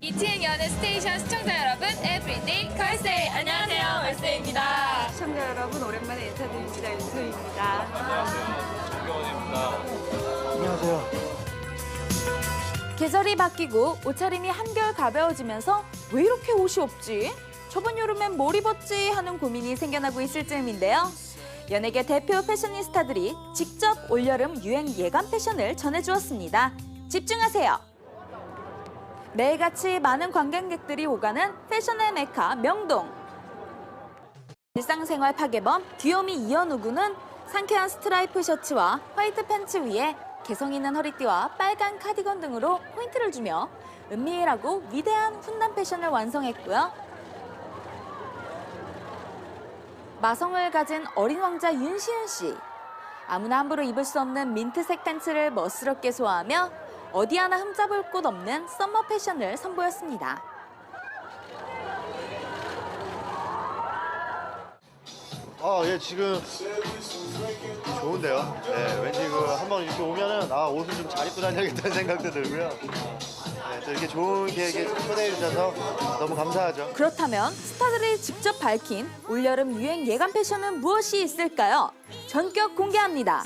이티엔 연애 스테이션 시청자 여러분, 에브리데이 걸스데이 안녕하세요, 걸스데이입니다. 시청자 여러분 오랜만에 인사드립니다. 윤소희입니다. 안녕하세요. 계절이 바뀌고 옷차림이 한결 가벼워지면서 왜 이렇게 옷이 없지? 저번 여름엔 뭘 입었지 하는 고민이 생겨나고 있을 즈음인데요. 연예계 대표 패셔니스타들이 직접 올여름 유행 예감 패션을 전해주었습니다. 집중하세요. 매일같이 많은 관광객들이 오가는 패션의 메카 명동. 일상생활 파괴범 귀요미 이현우군은 상쾌한 스트라이프 셔츠와 화이트 팬츠 위에 개성 있는 허리띠와 빨간 카디건 등으로 포인트를 주며 은밀하고 위대한 훈남 패션을 완성했고요. 마성을 가진 어린 왕자 윤시윤 씨. 아무나 함부로 입을 수 없는 민트색 팬츠를 멋스럽게 소화하며 어디 하나 흠잡을 곳 없는 썸머 패션을 선보였습니다. 아, 예, 지금 좋은데요. 네, 왠지 그 한번 이렇게 오면은 아 옷을 좀 잘 입고 다녀야겠다는 생각도 들고요. 네, 또 이렇게 좋은 계획에 초대해 주셔서 너무 감사하죠. 그렇다면 스타들이 직접 밝힌 올여름 유행 예감 패션은 무엇이 있을까요? 전격 공개합니다.